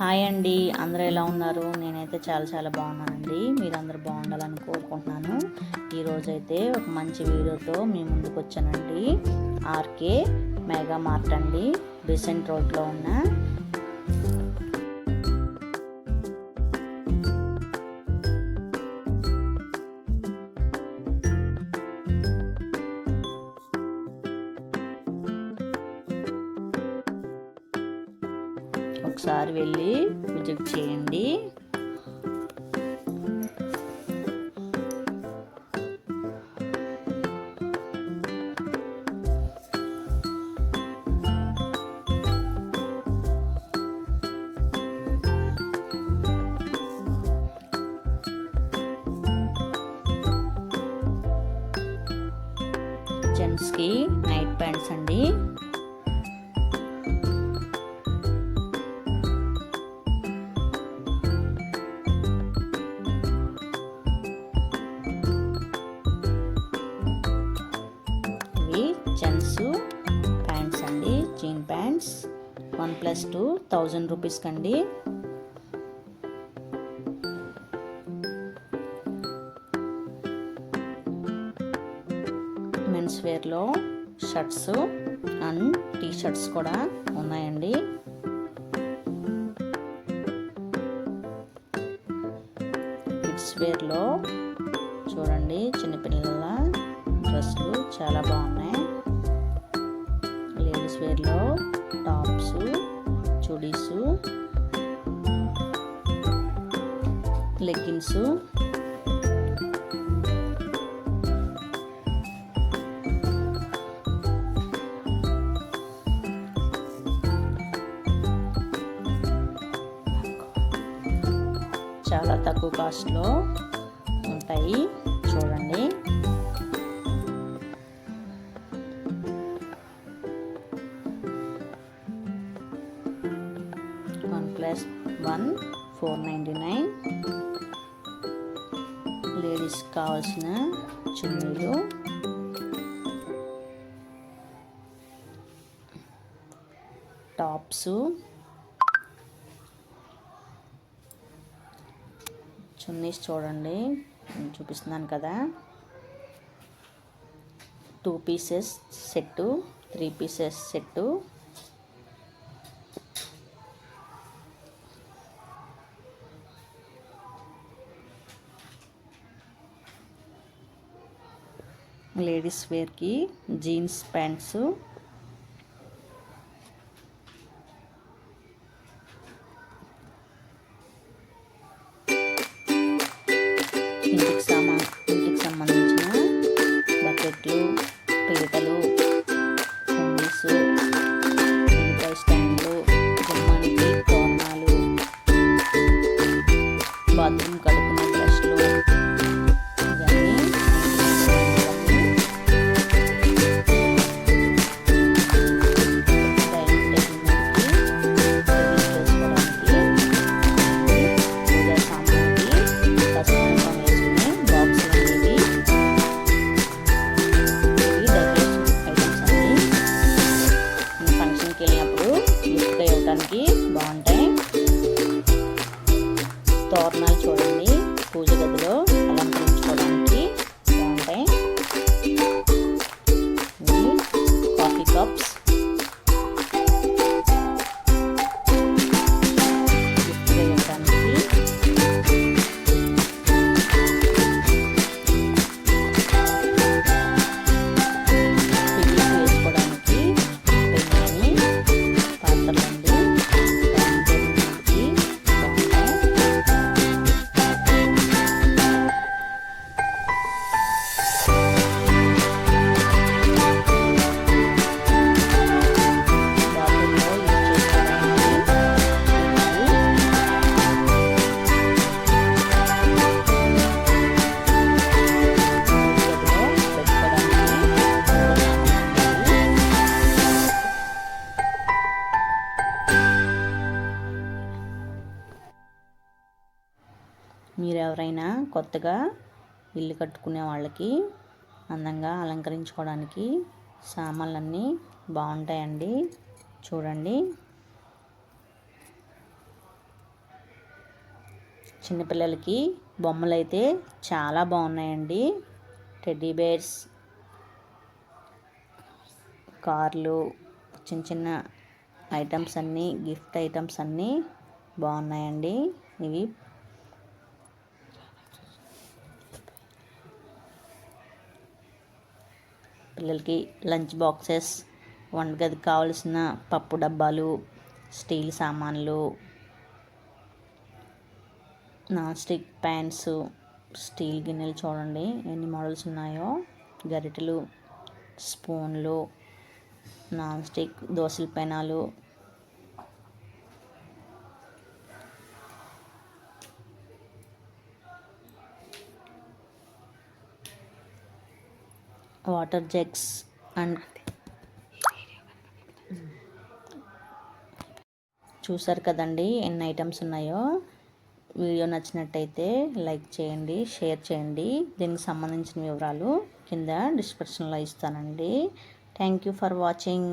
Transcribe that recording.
Hi అండి. అందరూ ఎలా ఉన్నారు? నేనైతే చాలా చాలా బాగున్నానండి. మీరు అందరూ బాగుండాలని కోరుకుంటున్నాను. ఈరోజైతే ఒక మంచి వీడియోతో మీ ముందుకు వచ్చానండి. ఆర్కే మెగా మార్ట్ అండి. బెసెంట్ రోడ్లో ఉన్న ఒకసారి వెళ్ళి విజిట్ చేయండి. జెంట్స్కి నైట్ ప్యాంట్స్ అండి. Friends one plus two thousand రూపీస్కి అండి మెన్స్ వేర్లో షర్ట్స్ అండ్ టీ షర్ట్స్ కూడా ఉన్నాయండి. కిడ్స్ వేర్లో చూడండి చిన్నపిల్లల డ్రెస్సులు చాలా బాగున్నాయి. లేడీస్ వేర్లో టాప్స్ చుడీస్ లెగ్గిన్స్ చాలా తక్కువ కాస్ట్లో ఉంటాయి Plus one four ninety nine ladies కావాల్సిన చున్నీలు టాప్స్ చున్నీస్ చూడండి నేను చూపిస్తున్నాను కదా. Two pieces set three pieces set ladies వేర్కి జీన్స్ ప్యాంట్స్ ఇంటికి సామా ఇంటికి మీరు ఎవరైనా కొత్తగా ఇల్లు కట్టుకునే వాళ్ళకి అందంగా అలంకరించుకోవడానికి సామాన్లన్నీ బాగుంటాయండి. చూడండి. చిన్నపిల్లలకి బొమ్మలు అయితే చాలా బాగున్నాయండి. టెడ్డీ బేర్స్ కార్లు చిన్న చిన్న ఐటమ్స్ అన్నీ గిఫ్ట్ ఐటమ్స్ అన్నీ బాగున్నాయండి. ఇవి పిల్లలకి లంచ్ బాక్సెస్ వంటగదికి కావాల్సిన పప్పు డబ్బాలు స్టీల్ సామాన్లు నాన్ స్టిక్ ప్యాన్స్ స్టీల్ గిన్నెలు చూడండి ఎన్ని మోడల్స్ ఉన్నాయో. గరిటెలు స్పూన్లు నాన్ స్టిక్ దోశల పెనాలు వాటర్ జగ్స్ అండ్ చూసారు కదండి ఎన్ని ఐటమ్స్ ఉన్నాయో. వీడియో నచ్చినట్టయితే లైక్ చేయండి షేర్ చేయండి. దీనికి సంబంధించిన వివరాలు కింద డిస్క్రిప్షన్లో ఇస్తానండి. Thank you for watching.